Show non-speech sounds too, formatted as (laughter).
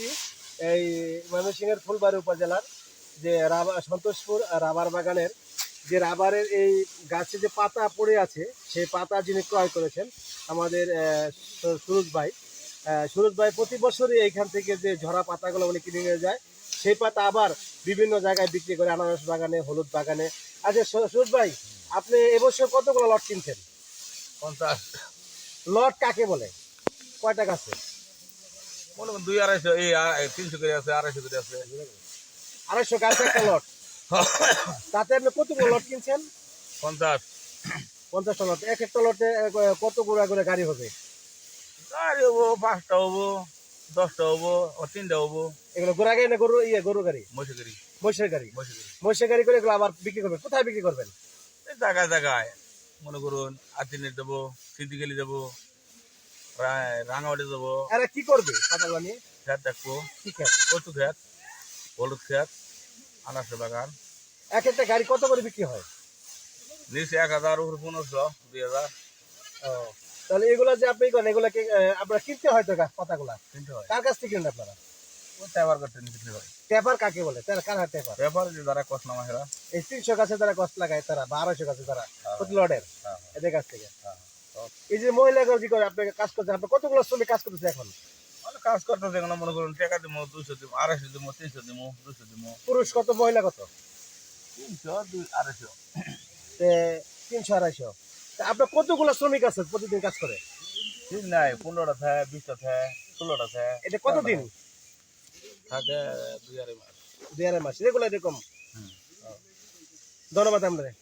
আসছি এই ময়মনসিংহের ফুলবাড়ি উপজেলার যে রাবার সন্তোষপুর রাবার বাগানের যে রাবারের এই গাছে যে পাতা পড়ে আছে সেই পাতা যিনি ক্রয় করেছেন আমাদের সুরজ ভাই। সুরজ ভাই প্রতি বছরই এইখান থেকে যে ঝরা পাতাগুলো উনি কিনে নিয়ে যায় সেই পাতা আবার বিভিন্ন জায়গায় বিক্রি করে আনারস বাগানে হলুদ বাগানে। আচ্ছা সুরজ ভাই আপনি এবছর কতগুলো লট কিনছেন? পঞ্চাশ। লট কাকে বলে? কয়টা গাছে? মনে দুই আড়াইশো এই আ- তিনশো করে আছে আড়াইশো করে আছে। আড়াইশো গাছে একটা লট (laughs) তাতে আপনি কতগুলো লট কিনছেন? পঞ্চাশ। পঞ্চাশটা লট এক একটা লটে আহ, কত গুঁড়া করে গাড়ি হবে? গাড়ি হব পাঁচটা হব দশটা হব তিনটা হব। এগুলো ঘোড়া গাড়ি না গরু ইয়ে গরু গাড়ি? মহিষের গাড়ি। মহিষের গাড়ি। করে এগুলো আবার বিক্রি করবেন। কোথায় বিক্রি করবেন? এই জায়গায় জায়গায়। মনে করুন আতিনের দেবো সিদ্দিকালি রা- রাঙামাটি দেবো এরা কি করবে? পাতাগুলো নিয়ে খেত দেখব। কি খেত? কচু খেত হলুদ খেত আনারসের বাগান। এক একটা গাড়ি কত করে বিক্রি হয়? নিচে এক হাজার উপরে পনেরোশো দুই হাজার। ও, তাহলে এগুলো যে আপনি করেন এগুলোকে আপনারা কিনতে হয় তো গাছ পাতাগুলা? কিনতে হয়। কার কাছ থেকে কিনেন আপনারা? ও করতে নিতে হয়। পেপার কাকে বলে? তারা কার হাত পেপার? পেপার যে যারা কষ্ট নামাহেরা এই তিনশো গাছে তারা গছ লাগায় তারা বা আড়াইশো গাছে তারা হ্যাঁ, এদের কাছ থেকে। হ্যাঁ। এই যে মহিলাগুলো কি করে আপনি কাজ করছেন আপনি কতগুলো শ্রমিক কাজ করতেছে এখন? কাজ করতেছে এখানে মনে করুন টাকা দিব দুশো দিব আড়াইশো দিব তিনশো দিব দুশো দিব পুরুষ কত মহিলা কত? তিনশো দুই আড়াইশো। তে তিনশো আড়াইশো। আপনার কতগুলো শ্রমিক আছে প্রতিদিন কাজ করে? ঠিক নাই পনেরোটা থাকে বিশটা থাকে ষোলোটা থাকে। এটা কতদিন? থাকে দুই আড়াই মাস। দুই আড়াই মাস রেগুলার এরকম। ধন্যবাদ আপনাদের।